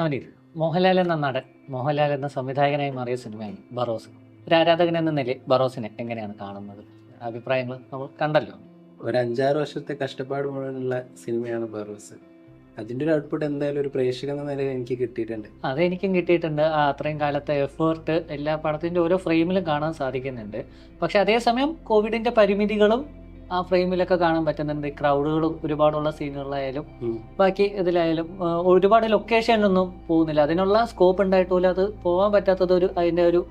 നവനീത് മോഹൻലാൽ എന്ന നടൻ മോഹൻലാൽ എന്ന സംവിധായകനായി മാറിയ സിനിമയാണ് ബറോസ്. ഒരു ആരാധകൻ എന്ന നിലയിൽ ബറോസിനെ എങ്ങനെയാണ് കാണുന്നത്? അഭിപ്രായങ്ങൾ നമ്മൾ കണ്ടല്ലോ. ഒരു അഞ്ചാറ് വർഷത്തെ കഷ്ടപ്പാട് മുഴുവനുള്ള സിനിമയാണ് ബറോസ്. അതിന്റെ ഒരു ഔട്ട്പുട്ട് എന്തായാലും ഒരു പ്രേക്ഷകൻ എന്ന നിലയിൽ എനിക്ക് കിട്ടിയിട്ടുണ്ട്. അതെനിക്കും കിട്ടിയിട്ടുണ്ട്. ആ അത്രയും കാലത്തെ എഫേർട്ട് എല്ലാ പടത്തിന്റെ ഓരോ ഫ്രെയിമിലും കാണാൻ സാധിക്കുന്നുണ്ട്. പക്ഷെ അതേസമയം കോവിഡിന്റെ പരിമിതികളും ആ ഫ്രെയിമിലൊക്കെ കാണാൻ പറ്റുന്നുണ്ട്. ക്രൗഡുകൾ ഒരുപാടുള്ള സീനുകളായാലും. ബാക്കി ഇതിലായാലും ഒരുപാട് ലൊക്കേഷനിലൊന്നും പോകുന്നില്ല. അതിനുള്ള സ്കോപ്പ് ഉണ്ടായിട്ട് പോലും അത് പോകാൻ പറ്റാത്തത് ഒരു അതിന്റെ ഒരു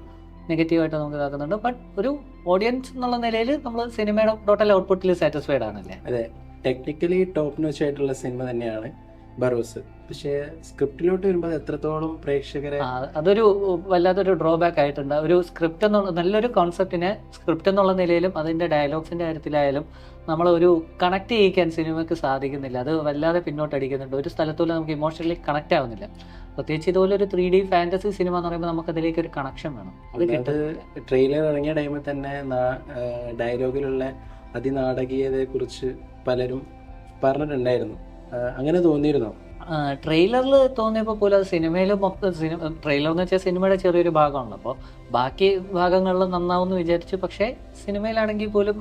നെഗറ്റീവായിട്ട് നമുക്ക് ഇതാക്കുന്നുണ്ട്. ബട്ട് ഒരു ഓഡിയൻസ് എന്നുള്ള നിലയിൽ നമ്മൾ സിനിമയുടെ ടോട്ടൽ ഔട്ട്പുട്ടിൽ സാറ്റിസ്ഫൈഡ് ആണല്ലേ? അതെ. ടെക്നിക്കലി ടോപ്പ് നോച്ച് ആയിട്ടുള്ള സിനിമ തന്നെയാണ്. ബറോസ് പക്ഷേ സ്ക്രിപ്റ്റിലോട്ട് വരുമ്പോൾ എത്രത്തോളം പ്രേക്ഷകരെ അതൊരു വല്ലാത്തൊരു ഡ്രോബാക്ക് ആയിട്ടുണ്ട്. ഒരു സ്ക്രിപ്റ്റ് എന്നുള്ള നല്ലൊരു കോൺസെപ്റ്റിനെ സ്ക്രിപ്റ്റ് എന്നുള്ള നിലയിലും അതിന്റെ ഡയലോഗ്സിന്റെ കാര്യത്തിലായാലും നമ്മൾ ഒരു കണക്ട് ചെയ്യിക്കാൻ സിനിമയ്ക്ക് സാധിക്കുന്നില്ല. അത് വല്ലാതെ പിന്നോട്ടടിക്കുന്നുണ്ട്. ഒരു സ്ഥലത്തോലും നമുക്ക് ഇമോഷണലി കണക്ട് ആവുന്നില്ല. പ്രത്യേകിച്ച് ഇതുപോലെ ഒരു ത്രീ ഡി ഫാന്റസി സിനിമ എന്ന് പറയുമ്പോൾ നമുക്ക് അതിലേക്ക് ഒരു കണക്ഷൻ വേണം. അത് ട്രെയിലർ ഇറങ്ങിയ ടൈമിൽ തന്നെ ഡയലോഗിലുള്ള അതിനാടകീയതയെ കുറിച്ച് പലരും പറഞ്ഞിട്ടുണ്ടായിരുന്നു. അങ്ങനെ തോന്നിയിരുന്നോ? ട്രെയിലറിൽ തോന്നിയപ്പോൾ പോലും അത് സിനിമയിൽ മൊത്തം സിനിമ ട്രെയിലർ എന്ന് വെച്ചാൽ സിനിമയുടെ ചെറിയൊരു ഭാഗമാണ്. അപ്പോൾ ബാക്കി ഭാഗങ്ങളിൽ നന്നാവുമെന്ന് വിചാരിച്ചു. പക്ഷേ സിനിമയിലാണെങ്കിൽ പോലും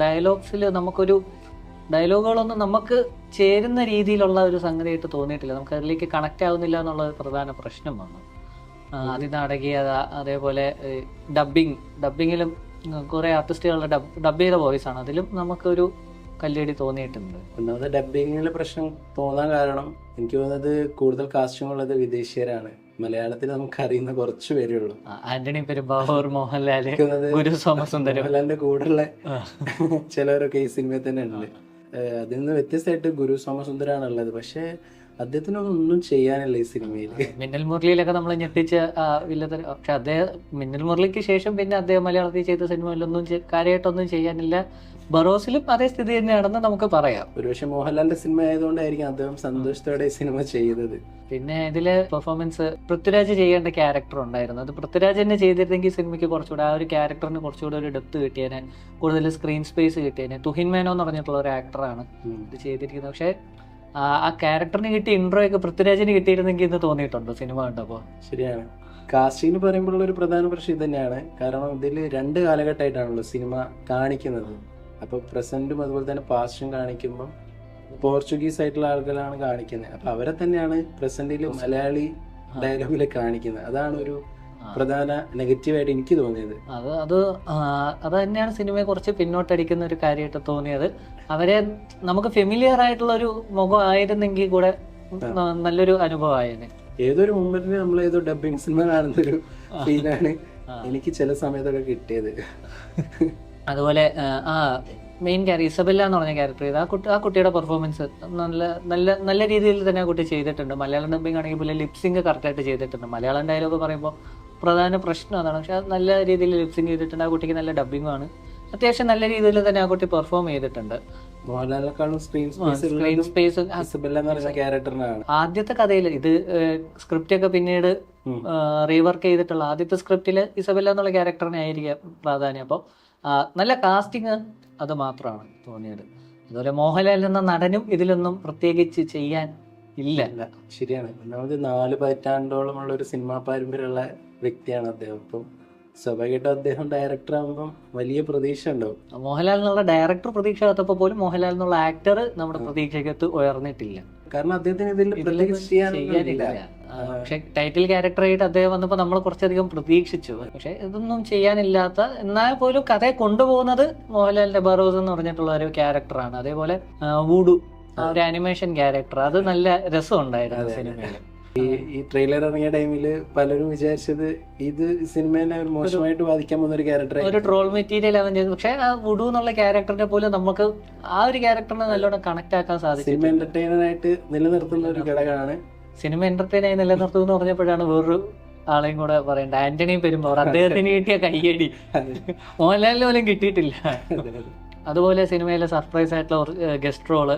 ഡയലോഗ്സിൽ നമുക്കൊരു ഡയലോഗുകളൊന്നും നമുക്ക് ചേരുന്ന രീതിയിലുള്ള ഒരു സംഗതിയായിട്ട് തോന്നിയിട്ടില്ല. നമുക്ക് അതിലേക്ക് കണക്റ്റ് ആവുന്നില്ല എന്നുള്ള പ്രധാന പ്രശ്നമാണ്. അതിനാടകീയത അതേപോലെ ഡബ്ബിങ് ഡബ്ബിങ്ങിലും കുറേ ആർട്ടിസ്റ്റുകളുടെ ഡബ് ഡബ് ചെയ്ത വോയിസ് ആണ്. അതിലും നമുക്കൊരു കല്ലേടി തോന്നിയിട്ടുണ്ട്. ഒന്നാമത് ഡബിങ്ങിലെ പ്രശ്നം തോന്നാൻ കാരണം എനിക്ക് തോന്നുന്നത് കൂടുതൽ കാസ്റ്റിംഗ് ഉള്ളത് വിദേശീയരാണ്. മലയാളത്തിൽ നമുക്ക് അറിയുന്ന കുറച്ച് പേരേ ഉള്ളൂ. ആന്റണി പെരുമ്പാവൂർ മോഹൻലാൽ ഗുരു സോമസുന്ദരം. മോഹൻലാലിന്റെ കൂടെയുള്ള. ചിലവരൊക്കെ ഈ സിനിമയിൽ തന്നെ ഉണ്ട് അതിൽ നിന്ന് വ്യത്യസ്തമായിട്ട് ഗുരു സോമസുന്ദരാണ് ഉള്ളത്. പക്ഷെ അദ്ദേഹത്തിനൊന്നും ചെയ്യാനില്ല ഈ സിനിമയിൽ മിന്നൽ മുരളിയിലൊക്കെ നമ്മൾ ഞെട്ടിച്ച വില്ലത്തര. പക്ഷെ അദ്ദേഹം മിന്നൽ മുരളിക്ക് ശേഷം പിന്നെ അദ്ദേഹം മലയാളത്തിൽ ചെയ്ത സിനിമയിലൊന്നും കാര്യമായിട്ടൊന്നും ചെയ്യാനില്ല. ബറോസിലും അതേ സ്ഥിതി തന്നെയാണെന്ന് നമുക്ക് പറയാം. ഒരുപക്ഷെ മോഹൻലാലിന്റെ സിനിമ ആയതുകൊണ്ടായിരിക്കും അദ്ദേഹം സന്തോഷത്തോടെ സിനിമ ചെയ്തത്. പിന്നെ ഇതിൽ പെർഫോമൻസ് പൃഥ്വിരാജ് ചെയ്യേണ്ട ക്യാരക്ടർ ഉണ്ടായിരുന്നു. അത് പൃഥ്വിരാജ് തന്നെ ചെയ്തിരുന്നെങ്കിൽ സിനിമയ്ക്ക് കുറച്ചുകൂടെ ആ ഒരു ക്യാരക്ടറിന് കുറച്ചുകൂടെ ഒരു ഡെപ്ത് കിട്ടിയേനെ. കൂടുതൽ സ്ക്രീൻ സ്പേസ് കിട്ടിയേനെ. തുഹിൻ മേനോ എന്ന് പറഞ്ഞിട്ടുള്ള ഒരു ആക്ടറാണ് ഇത് ചെയ്തിരിക്കുന്നത്. പക്ഷേ ആ ക്യാരക്ടറിന് കിട്ടിയ ഇൻട്രോ ഒക്കെ പൃഥ്വിരാജിന് കിട്ടിയിരുന്നെങ്കിൽ എന്ന് തോന്നിയിട്ടുണ്ടോ സിനിമ കണ്ടപ്പോൾ ശരിയാണ്. കാസ്റ്റിംഗ് പറയുമ്പോഴുള്ള ഒരു പ്രധാന പ്രശ്നം ഇത് തന്നെയാണ് കാരണം ഇതിൽ രണ്ട് കാലഘട്ടമായിട്ടാണല്ലോ സിനിമ കാണിക്കുന്നത്. അപ്പൊ പ്രസന്റും അതുപോലെ തന്നെ പാസ്റ്റും കാണിക്കുമ്പോൾ പോർച്ചുഗീസ് ആയിട്ടുള്ള ആളുകളാണ് കാണിക്കുന്നത്. അപ്പൊ അവരെ തന്നെയാണ് പ്രസന്റിൽ മലയാളി ഡയലോഗിൽ കാണിക്കുന്നത്. അതാണ് ഒരു പ്രധാന നെഗറ്റീവായിട്ട് എനിക്ക് തോന്നിയത്. അത് അത് അത് തന്നെയാണ് സിനിമയെ കുറച്ച് പിന്നോട്ടടിക്കുന്ന ഒരു കാര്യമായിട്ട് തോന്നിയത്. അവരെ നമുക്ക് ഫെമിലിയർ ആയിട്ടുള്ള ഒരു മുഖം ആയിരുന്നെങ്കിൽ കൂടെ നല്ലൊരു അനുഭവമായിരുന്നു ഏതൊരു മുമ്പിൽ നമ്മൾ ഏതോ ഡബിങ് സിനിമ കാണുന്നൊരു ഫീലാണ് എനിക്ക് ചില സമയത്തൊക്കെ കിട്ടിയത്. അതുപോലെ ആ, ആ മെയിൻ ക്യാരക്ടർ ഇസബെല്ല എന്ന് പറഞ്ഞ ക്യാരക്ടർ ചെയ്ത് ആ കുട്ടി ആ കുട്ടിയുടെ പെർഫോമൻസ് നല്ല നല്ല നല്ല രീതിയിൽ തന്നെ ആ കുട്ടി ചെയ്തിട്ടുണ്ട്. മലയാളം ഡബിങ് ആണെങ്കിൽ പോലും ലിപ്സിങ് കറക്റ്റായിട്ട് ചെയ്തിട്ടുണ്ട്. മലയാളം ഡയലോഗ് പറയുമ്പോൾ പ്രധാന പ്രശ്നം അതാണ്. പക്ഷെ അത് നല്ല രീതിയിൽ ലിപ്സിങ് ചെയ്തിട്ടുണ്ട്. ആ കുട്ടിക്ക് നല്ല ഡബിങ്ങുമാണ് അത്യാവശ്യം നല്ല രീതിയിൽ തന്നെ ആ കുട്ടി പെർഫോം ചെയ്തിട്ടുണ്ട്. മോഹൻലാലിനെക്കാളും സ്ക്രീൻ സ്ക്രീൻ സ്പേസ് ക്യാരക്ടറിനാണ് ആദ്യത്തെ കഥയിൽ ഇത് സ്ക്രിപ്റ്റ് ഒക്കെ പിന്നീട് റീവർക്ക് ചെയ്തിട്ടുള്ള ആദ്യത്തെ സ്ക്രിപ്റ്റിൽ ഇസബെല്ല എന്നുള്ള ക്യാരക്ടറിനെ ആയിരിക്കാം പ്രാധാന്യം. അപ്പോൾ നല്ല കാസ്റ്റിംഗ് അത് മാത്രമാണ് തോന്നിയത്. അതുപോലെ മോഹൻലാൽ എന്ന നടനും ഇതിലൊന്നും പ്രത്യേകിച്ച് ചെയ്യാൻ ഇല്ല. ശരിയാണ്. ഒന്നാമത് നാല് പതിറ്റാണ്ടോളമുള്ള ഒരു സിനിമാ പാരമ്പര്യമുള്ള വ്യക്തിയാണ് അദ്ദേഹം. അപ്പം സ്വാഭാവികമായിട്ടും അദ്ദേഹം ഡയറക്ടർ ആകുമ്പം വലിയ പ്രതീക്ഷ ഉണ്ടാവും മോഹൻലാൽ എന്നുള്ള ഡയറക്ടർ പ്രതീക്ഷ കത്തപ്പോൾ പോലും മോഹൻലാൽ എന്നുള്ള ആക്ടർ നമ്മുടെ പ്രതീക്ഷയ്ക്കകത്ത് ഉയർന്നിട്ടില്ല. കാരണം അദ്ദേഹത്തിന് ഇതിൽ ചെയ്യാനില്ല. പക്ഷെ ടൈറ്റിൽ ക്യാരക്ടറായിട്ട് അദ്ദേഹം വന്നപ്പോൾ നമ്മൾ കുറച്ചധികം പ്രതീക്ഷിച്ചു. പക്ഷെ ഇതൊന്നും ചെയ്യാനില്ലാത്ത എന്നാൽ പോലും കഥയെ കൊണ്ടുപോകുന്നത് മോഹൻലാലിന്റെ ബറോസ് എന്ന് പറഞ്ഞിട്ടുള്ള ഒരു ക്യാരക്ടറാണ് അതേപോലെ വൂഡു ഒരു അനിമേഷൻ ക്യാരക്ടർ അത് നല്ല രസമുണ്ടായിരുന്നു സിനിമയിൽ ഈ ഈ ട്രെയിലർ ഇറങ്ങിയ ടൈമിൽ പലരും വിചാരിച്ചത് ഇത് സിനിമേനെ മോശമായിട്ട് ബാധിക്കാൻ പോകുന്ന ഒരു ക്യാരക്ടർ ഒരു ട്രോൾ മെറ്റീരിയൽ അവൻ ചെയ്തു. പക്ഷേ ആ വുഡു എന്നുള്ള ക്യാരക്ടറിനെ പോലും നമുക്ക് ആ ഒരു ക്യാരക്ടറിനെ നല്ലോണം കണക്ട് ആക്കാൻ സാധിക്കും സിനിമ എന്റർടൈനർ ആയിട്ട് നിലനിർത്തുന്ന ഒരു ഘടകമാണ്. സിനിമ എന്റർടൈൻ ആയി നിലനിർത്തും എന്ന് പറഞ്ഞപ്പോഴാണ് വേറൊരു ആളെയും കൂടെ പറയണ്ട ആന്റണിയും പെരുമ്പോൾ അദ്ദേഹത്തിന് കിട്ടിയ കയ്യടി. മോഹൻലാലിന് പോലും കിട്ടിയിട്ടില്ല. അതുപോലെ സിനിമയിലെ സർപ്രൈസ് ആയിട്ടുള്ള ഗസ്റ്റ് റോൾ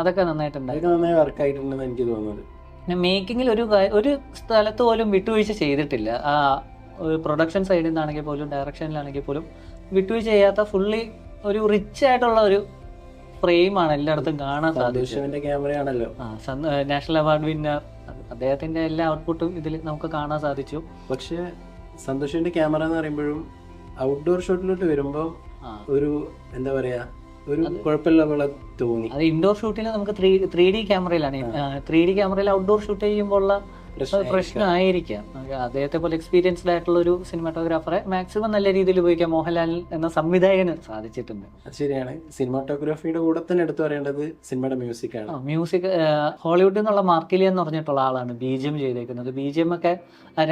അതൊക്കെ നന്നായിട്ടുണ്ട്. അതൊക്കെ നന്നായി വർക്ക് ആയിട്ടുണ്ടെന്ന് എനിക്ക് തോന്നുന്നത്. പിന്നെ മേക്കിങ്ങിൽ ഒരു ഒരു സ്ഥലത്ത് പോലും വിട്ടുവീഴ്ച ചെയ്തിട്ടില്ല. ആ പ്രൊഡക്ഷൻ സൈഡിൽ നിന്നാണെങ്കിൽ പോലും ഡയറക്ഷനിലാണെങ്കിൽ പോലും വിട്ടുവീഴ്ച ചെയ്യാത്ത ഫുള്ളി ഒരു റിച്ച് ആയിട്ടുള്ള ഒരു ഫ്രെയിമാണ് എല്ലായിടത്തും കാണാൻ സാധിച്ചത്. ക്യാമറയാണല്ലോ ആ നാഷണൽ അവാർഡ് വിന്നർ അദ്ദേഹത്തിന്റെ എല്ലാ ഔട്ട്പുട്ടും ഇതിൽ നമുക്ക് കാണാൻ സാധിച്ചു. പക്ഷേ സന്തോഷിന്റെ ക്യാമറ എന്ന് പറയുമ്പോഴും ഔട്ട്ഡോർ ഷോട്ടിലോട്ട് വരുമ്പോൾ ഒരു എന്താ പറയാ ഒരു കുഴപ്പമില്ല പോലെ തോന്നി. അത് ഇൻഡോർ ഷൂട്ടിൽ നമുക്ക് ത്രീ ത്രീ ഡി ക്യാമറയിലാണ് ത്രീ ഡി ക്യാമറയിൽ ഔട്ട്ഡോർ ഷൂട്ട് ചെയ്യുമ്പോൾ ഉള്ള പ്രശ്നമായിരിക്കാം. അദ്ദേഹത്തെ പോലെ എക്സ്പീരിയൻസ്ഡ് ആയിട്ടുള്ള ഒരു സിനിമാറ്റോഗ്രാഫറെ മാക്സിമം നല്ല രീതിയിൽ ഉപയോഗിക്കാം. മോഹൻലാൽ എന്ന സംവിധായകന് സാധിച്ചിട്ടുണ്ട്. ശരിയാണ്. സിനിമാറ്റോഗ്രാഫിയുടെ കൂടെ തന്നെ എടുത്തു പറയേണ്ടത് സിനിമയുടെ മ്യൂസിക് ആണ്. മ്യൂസിക് ഹോളിവുഡിൽ നിന്നുള്ള മാർക്കിലി എന്ന് പറഞ്ഞിട്ടുള്ള ആളാണ് ബീജിയം ചെയ്തേക്കുന്നത്. ബീജിയം ഒക്കെ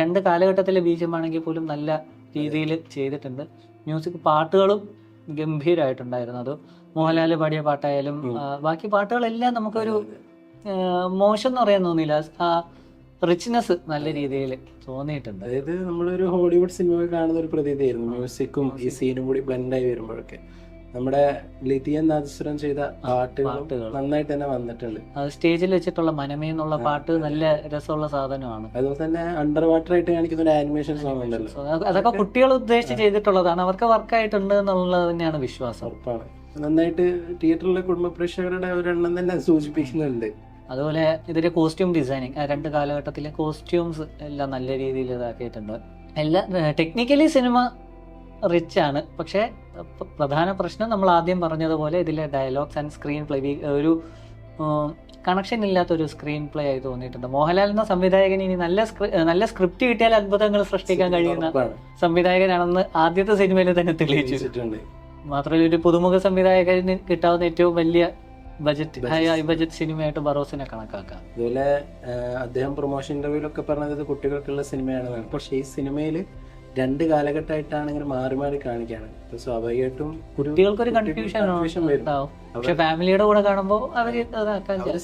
രണ്ട് കാലഘട്ടത്തിലെ ബീജിയം ആണെങ്കിൽ പോലും നല്ല രീതിയിൽ ചെയ്തിട്ടുണ്ട്. മ്യൂസിക് പാട്ടുകളും ഗംഭീരമായിട്ടുണ്ടായിരുന്നു അത് മോഹൻലാൽ പാടിയ പാട്ടായാലും ബാക്കി പാട്ടുകളെല്ലാം നമുക്കൊരു മോശം എന്ന് പറയാൻ തോന്നിയില്ല. ആ റിച്ച്നെസ് നല്ല രീതിയിൽ തോന്നിയിട്ടുണ്ട്. അതായത് നമ്മളൊരു ഹോളിവുഡ് സിനിമ കാണുന്ന ഒരു പ്രതീതിയായിരുന്നു. മ്യൂസിക്കും ഈ സീനും കൂടി ബ്ലെൻഡായി വരുമ്പോഴൊക്കെ. നമ്മുടെ ലിതിയൻ നാദസ്വരം ചെയ്ത പാട്ടുകൾ. നന്നായിട്ട് തന്നെ വന്നിട്ടുണ്ട്. അത് സ്റ്റേജിൽ വെച്ചിട്ടുള്ള മനമേ എന്നുള്ള പാട്ട് നല്ല രസമുള്ള സാധനമാണ്. അതുപോലെ തന്നെ അണ്ടർ വാട്ടർ ആയിട്ട് കാണിക്കുന്ന ഒരു ആനിമേഷൻ സോങ് ഉണ്ടല്ലോ. അതൊക്കെ കുട്ടികൾ ഉദ്ദേശിച്ച് ചെയ്തിട്ടുള്ളതാണ്. അവർക്ക് വർക്കായിട്ടുണ്ട് എന്നുള്ളത് തന്നെയാണ് വിശ്വാസം. ഉറപ്പാണ്. നന്നായിട്ട് തിയേറ്ററിലെ കുടുംബ പ്രേക്ഷകരുടെ ഒരെണ്ണം തന്നെ സൂചിപ്പിക്കുന്നുണ്ട്. അതുപോലെ ഇതിന്റെ കോസ്റ്റ്യൂം ഡിസൈനിങ് രണ്ട് കാലഘട്ടത്തിലെ കോസ്റ്റ്യൂംസ് എല്ലാം നല്ല രീതിയിൽ ഇതാക്കിയിട്ടുണ്ട്. എല്ലാ ടെക്നിക്കലി സിനിമ റിച്ച് ആണ്. പക്ഷേ പ്രധാന പ്രശ്നം നമ്മൾ ആദ്യം പറഞ്ഞതുപോലെ ഇതിലെ ഡയലോഗ്സ് ആൻഡ് സ്ക്രീൻ പ്ലേ ഒരു കണക്ഷൻ ഇല്ലാത്ത ഒരു സ്ക്രീൻ പ്ലേ ആയി തോന്നിയിട്ടുണ്ട്. മോഹൻലാൽ എന്ന സംവിധായകൻ ഇനി നല്ല നല്ല സ്ക്രിപ്റ്റ് കിട്ടിയാൽ അത്ഭുതങ്ങൾ സൃഷ്ടിക്കാൻ കഴിയുന്ന. സംവിധായകനാണെന്ന് ആദ്യത്തെ സിനിമയിൽ തന്നെ തെളിയിച്ചിട്ടുണ്ട്. മാത്രമല്ല ഒരു പുതുമുഖ സംവിധായകന് കിട്ടാവുന്ന ഏറ്റവും വലിയ ബജറ്റ്. ഹൈ ബജറ്റ് സിനിമയായിട്ട് ബറോസിനെ കണക്കാക്കാം. അതുപോലെ അദ്ദേഹം പ്രൊമോഷൻ ഇന്റർവ്യൂലൊക്കെ പറഞ്ഞത് കുട്ടികൾക്കുള്ള സിനിമയാണ് പക്ഷേ ഈ സിനിമയിൽ രണ്ട് കാലഘട്ടമായിട്ടാണ് ഇങ്ങനെ മാറി മാറി കാണിക്കാണ് സ്വാഭാവികമായിട്ടും കുട്ടികൾക്കൊരു കൺഫ്യൂഷൻ പക്ഷെ ഫാമിലിയുടെ കൂടെ കാണുമ്പോൾ അവർ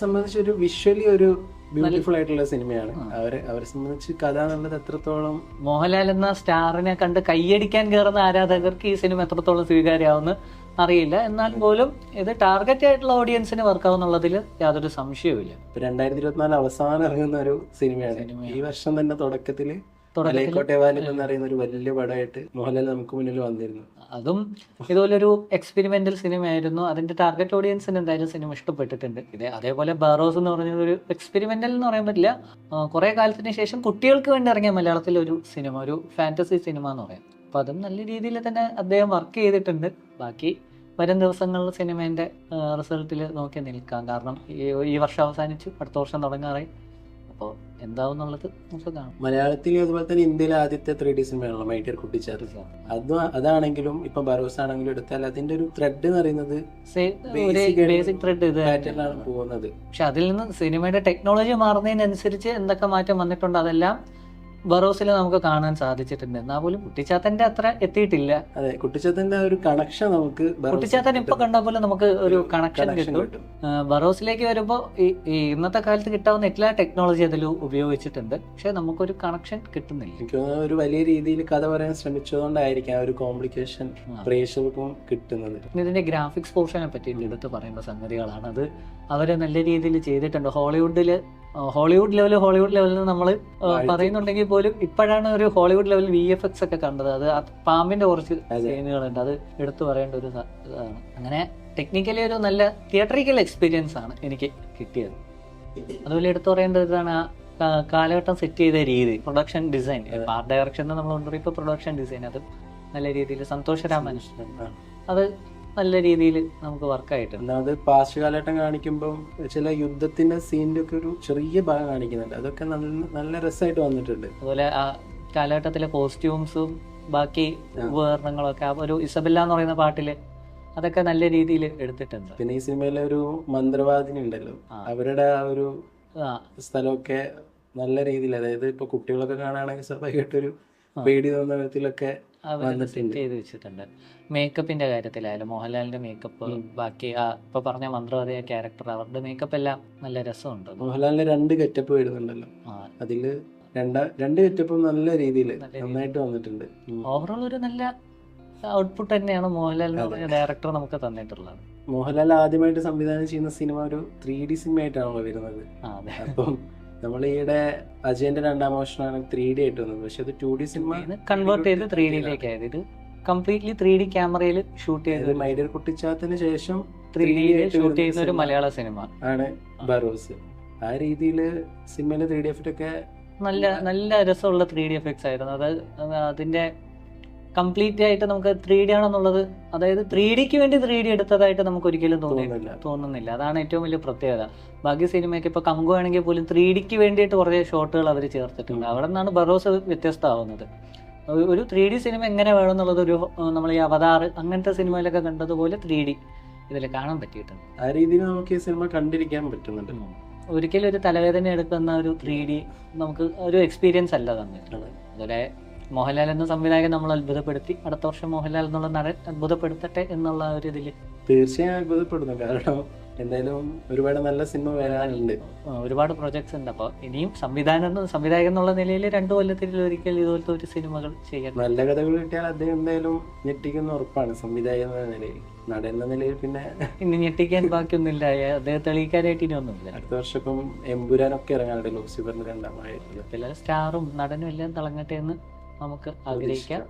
സംബന്ധിച്ച് ഒരു വിഷ്വലി ഒരു ബ്യൂട്ടിഫുൾ ആയിട്ടുള്ള സിനിമയാണ്. അവരെ അവരെ സംബന്ധിച്ച് കഥ എന്നുള്ളത് എത്രത്തോളം മോഹൻലാൽ എന്ന സ്റ്റാറിനെ കണ്ട് കൈയടിക്കാൻ കയറുന്ന ആരാധകർക്ക് ഈ സിനിമ എത്രത്തോളം സ്വീകാര്യമാവുന്ന അറിയില്ല. എന്നാൽ പോലും ഇത് ടാർഗറ്റ് ആയിട്ടുള്ള ഓഡിയൻസിന് വർക്കാവുന്നുള്ളതിൽ യാതൊരു സംശയവുമില്ല. ഇപ്പൊ രണ്ടായിരത്തി ഇരുപത്തിനാല് അവസാനം ഇറങ്ങുന്ന ഒരു സിനിമയാണ്. ഈ വർഷം തന്നെ തുടക്കത്തിൽ തുടക്കത്തിൽ മലൈക്കോട്ടെ വാലിബ് എന്ന് പറയുന്ന ഒരു വലിയ പടമായിട്ട് മോഹൻലാൽ നമുക്ക് മുന്നിൽ വന്നിരുന്നു. അതും ഇതുപോലൊരു എക്സ്പെരിമെന്റൽ സിനിമയായിരുന്നു അതിന്റെ ടാർഗറ്റ് ഓഡിയൻസിന് എന്തായാലും സിനിമ ഇഷ്ടപ്പെട്ടിട്ടുണ്ട്. ഇതേ അതേപോലെ ബാറോസ് എന്ന് പറഞ്ഞ ഒരു എക്സ്പെരിമെന്റൽ എന്ന് പറയാൻ പറ്റില്ല. കുറെ കാലത്തിന് ശേഷം കുട്ടികൾക്ക് വേണ്ടി ഇറങ്ങിയ മലയാളത്തിലെ ഒരു സിനിമ ഒരു ഫാന്റസി സിനിമ എന്ന് പറയാം. അപ്പൊ അതും നല്ല രീതിയിൽ തന്നെ അദ്ദേഹം വർക്ക് ചെയ്തിട്ടുണ്ട്. ബാക്കി വരും ദിവസങ്ങളിൽ സിനിമേന്റെ റിസൾട്ടിൽ നോക്കി നിൽക്കാം. കാരണം ഈ ഈ വർഷം അവസാനിച്ചു. അടുത്ത വർഷം തുടങ്ങാറായി. അപ്പോൾ എന്താവും എന്നുള്ളത് നമുക്ക് കാണാം. മലയാളത്തിൽ അതുപോലെ തന്നെ ഇന്ത്യയിലെ ആദ്യത്തെ ത്രീ ഡി സിനിമയാണല്ലോ മൈറ്റിയർ കുട്ടിച്ചാറ് അത് അതാണെങ്കിലും ഇപ്പൊ ബറോസ് ആണെങ്കിലും എടുത്താൽ അതിന്റെ ഒരു ത്രെഡ് എന്ന് പറയുന്നത് ബേസിക് ത്രെഡ് ഇത് പോകുന്നത്. പക്ഷെ അതിൽ നിന്ന് സിനിമയുടെ ടെക്നോളജി മാറുന്നതിനനുസരിച്ച് എന്തൊക്കെ മാറ്റം വന്നിട്ടുണ്ട് അതെല്ലാം ബറോസിൽ നമുക്ക് കാണാൻ സാധിച്ചിട്ടുണ്ട്. എന്നാൽ പോലും കുട്ടിച്ചാത്തന്റെ അത്ര എത്തിയിട്ടില്ല. അതെ കുട്ടിച്ചാത്തന്റെ ഒരു കണക്ഷൻ നമുക്ക് കുട്ടിച്ചാത്തൻ ഇപ്പൊ കണ്ട പോലെ നമുക്ക് ഒരു കണക്ഷൻ കിട്ടും. ബറോസിലേക്ക് വരുമ്പോൾ ഈ ഇന്നത്തെ കാലത്ത് കിട്ടാവുന്ന എല്ലാ ടെക്നോളജി അതിൽ ഉപയോഗിച്ചിട്ടുണ്ട്. പക്ഷെ നമുക്കൊരു കണക്ഷൻ കിട്ടുന്നില്ല. എനിക്ക് ഒരു വലിയ രീതിയിൽ കഥ പറയാൻ ശ്രമിച്ചതുകൊണ്ടായിരിക്കാം ആ ഒരു കോംപ്ലിക്കേഷൻ. പ്രേക്ഷകർക്കും കിട്ടുന്നത്. ഇതിന്റെ ഗ്രാഫിക്സ് പോർഷനെ പറ്റി എടുത്ത് പറയുന്ന സംഗതികളാണ്. അത് അവരെ നല്ല രീതിയിൽ ചെയ്തിട്ടുണ്ട്. ഹോളിവുഡിൽ ഹോളിവുഡ് ലെവൽ ഹോളിവുഡ് ലെവലിൽ നമ്മൾ. പറയുന്നുണ്ടെങ്കിൽ പോലും ഇപ്പോഴാണ് ഒരു Hollywood level V F X ഒക്കെ കണ്ടത്. അത് പാമ്പിന്റെ കുറച്ച് സീനുകൾ സീനുകളുണ്ട്. അത് എടുത്തു പറയേണ്ട ഒരു ഇതാണ്. അങ്ങനെ ടെക്നിക്കലി ഒരു നല്ല തിയേറ്ററിക്കൽ എക്സ്പീരിയൻസ് ആണ് എനിക്ക് കിട്ടിയത്. അതുപോലെ എടുത്തു പറയേണ്ട ഇതാണ് ആ കാലഘട്ടം സെറ്റ് ചെയ്ത രീതി പ്രൊഡക്ഷൻ ഡിസൈൻ ആർട്ട് ഡയറക്ഷൻ നമ്മൾ കൊണ്ടുപോയി ഇപ്പോൾ പ്രൊഡക്ഷൻ ഡിസൈൻ അത് നല്ല രീതിയിൽ സന്തോഷ രാമൻ ആ. അത് നല്ല രീതിയിൽ നമുക്ക് വർക്കായിട്ട് അല്ലാതെ പാസ്റ്റ് കാലഘട്ടം കാണിക്കുമ്പോൾ ചില യുദ്ധത്തിന്റെ സീനിന്റെ ഒക്കെ ഒരു ചെറിയ ഭാഗം കാണിക്കുന്നുണ്ട്. അതൊക്കെ നല്ല നല്ല രസമായിട്ട് വന്നിട്ടുണ്ട്. അതുപോലെ ആ കാലഘട്ടത്തിലെ കോസ്റ്റ്യൂംസും ബാക്കി. ഉപകരണങ്ങളൊക്കെ ആ ഒരു ഇസബെല്ല എന്ന് പറയുന്ന പാട്ടിൽ അതൊക്കെ നല്ല രീതിയിൽ എടുത്തിട്ടുണ്ട്. പിന്നെ ഈ സിനിമയിലെ ഒരു മന്ത്രവാദിനി ഉണ്ടല്ലോ. അവരുടെ ആ ഒരു സ്ഥലമൊക്കെ നല്ല രീതിയിൽ അതായത് ഇപ്പൊ കുട്ടികളൊക്കെ കാണുകയാണെങ്കിൽ സ്വാഭാവികമായിട്ടൊരു. പേടി തോന്നുന്ന വിധത്തിലൊക്കെ ചെയ്ത് വെച്ചിട്ടുണ്ട്. മേക്കപ്പിന്റെ കാര്യത്തിലായാലും മോഹൻലാലിന്റെ മേക്കപ്പ് ബാക്കി ആ ഇപ്പൊ പറഞ്ഞ മന്ത്രവാദിയ ക്യാരക്ടർ അവരുടെ മേക്കപ്പ് എല്ലാം നല്ല രസമുണ്ട്. മോഹൻലാലിന്റെ രണ്ട് ഗെറ്റപ്പ് വരുന്നുണ്ടല്ലോ. അതിൽ രണ്ട രണ്ട് ഗെറ്റപ്പും നല്ല രീതിയിൽ നന്നായിട്ട് വന്നിട്ടുണ്ട്. ഓവറോൾ ഒരു നല്ല ഔട്ട്പുട്ട് തന്നെയാണ്. പറഞ്ഞ ഡയറക്ടർ നമുക്ക് തന്നിട്ടുള്ളത്. മോഹൻലാൽ ആദ്യമായിട്ട് സംവിധാനം ചെയ്യുന്ന സിനിമ ഒരു ത്രീ ഡി സിനിമ ആയിട്ടാണല്ലോ വരുന്നത് അപ്പം നമ്മൾ ഈയിടെ അജയന്റെ രണ്ടാം മോഷണമാണ് ത്രീ ഡി ആയിട്ട് വന്നത്. പക്ഷെ അത് ടു ഡി സിനിമ കൺവേർട്ട് ചെയ്ത് ത്രീ ഡിയിലേക്ക് ആയത്. ഇത് കംപ്ലീറ്റ്ലി ത്രീ ഡി ക്യാമറയിൽ ഷൂട്ട് ചെയ്തത് മൈഡിയർ കുട്ടിച്ചാത്തിന് ശേഷം ത്രീ ഡി ഷൂട്ട് ചെയ്ത ഒരു മലയാള സിനിമ ആണ് ബറോസ് ആ രീതിയിൽ സിനിമയിലെ ത്രീ ഡി എഫക്റ്റ് ഒക്കെ നല്ല നല്ല രസമുള്ള ത്രീ ഡി എഫക്ട്സ് ആയിരുന്നു. അത് അതിന്റെ കംപ്ലീറ്റ് ആയിട്ട് നമുക്ക് ത്രീ ഡി ആണെന്നുള്ളത് അതായത് ത്രീ ഡിക്ക് വേണ്ടി ത്രീ ഡി എടുത്തതായിട്ട് നമുക്ക് ഒരിക്കലും തോന്നി തോന്നുന്നില്ല. തോന്നുന്നില്ല. അതാണ് ഏറ്റവും വലിയ പ്രത്യേകത. ബാക്കി സിനിമയ്ക്ക് ഇപ്പൊ കങ്കു ആണെങ്കിൽ പോലും ത്രീ ഡിക്ക് വേണ്ടിയിട്ട് കുറേ ഷോട്ടുകൾ അവർ ചേർത്തിട്ടുണ്ട്. അവിടെ നിന്നാണ് ബറോസ് വ്യത്യസ്തമാവുന്നത്. ഒരു- ഒരു ത്രീ ഡി സിനിമ എങ്ങനെ വേണം എന്നുള്ളത് ഒരു നമ്മൾ ഈ അവതാർ അങ്ങനത്തെ സിനിമയിലൊക്കെ കണ്ടതുപോലെ ത്രീ ഡി ഇതിൽ കാണാൻ പറ്റിയിട്ടുണ്ട്. ആ രീതിയിൽ നമുക്ക് ഈ സിനിമ കണ്ടിരിക്കാൻ പറ്റുന്നുണ്ട്. ഒരിക്കലും ഒരു തലവേദന എടുക്കുന്ന ഒരു ത്രീ ഡി നമുക്ക് ഒരു എക്സ്പീരിയൻസ് അല്ല തന്നിട്ടുള്ളത്. അതുപോലെ മോഹൻലാൽ എന്ന സംവിധായകൻ നമ്മൾ അത്ഭുതപ്പെടുത്തി. അടുത്ത വർഷം മോഹൻലാൽ എന്നുള്ള നടൻ അത്ഭുതപ്പെടുത്തട്ടെ എന്നുള്ള ഒരു ഇതിൽ. തീർച്ചയായും അത്ഭുതപ്പെടുന്നു. കാരണം എന്തായാലും ഒരുപാട് നല്ല സിനിമ വരാനുണ്ട്. ഒരുപാട് പ്രൊജക്ട്സ് ഉണ്ട്. അപ്പോൾ ഇനിയും സംവിധാനം സംവിധായകൻ എന്നുള്ള നിലയിൽ രണ്ടു കൊല്ലത്തിൽ ഒരിക്കൽ ഇതുപോലത്തെ ഒരു സിനിമകൾ ചെയ്യണം. നല്ല കഥകൾ കിട്ടിയാൽ അദ്ദേഹം എന്തായാലും ഞെട്ടിക്കുന്ന ഉറപ്പാണ് സംവിധായകൻ എന്ന നിലയിൽ. നടൻ എന്ന നിലയിൽ പിന്നെ ഇനി ഞെട്ടിക്കാൻ ബാക്കിയൊന്നുമില്ല. അദ്ദേഹം തെളിയിക്കാനായിട്ട് ഇനി ഒന്നുമില്ല. അടുത്ത വർഷം ഇപ്പം എമ്പുരാനൊക്കെ ഇറങ്ങാനുണ്ട് ലൂസിഫറിന്റെ രണ്ടാമായിട്ട് സ്റ്റാറും നടനും എല്ലാം തിളങ്ങട്ടെ എന്ന് നമുക്ക് ആഗ്രഹിക്കാം.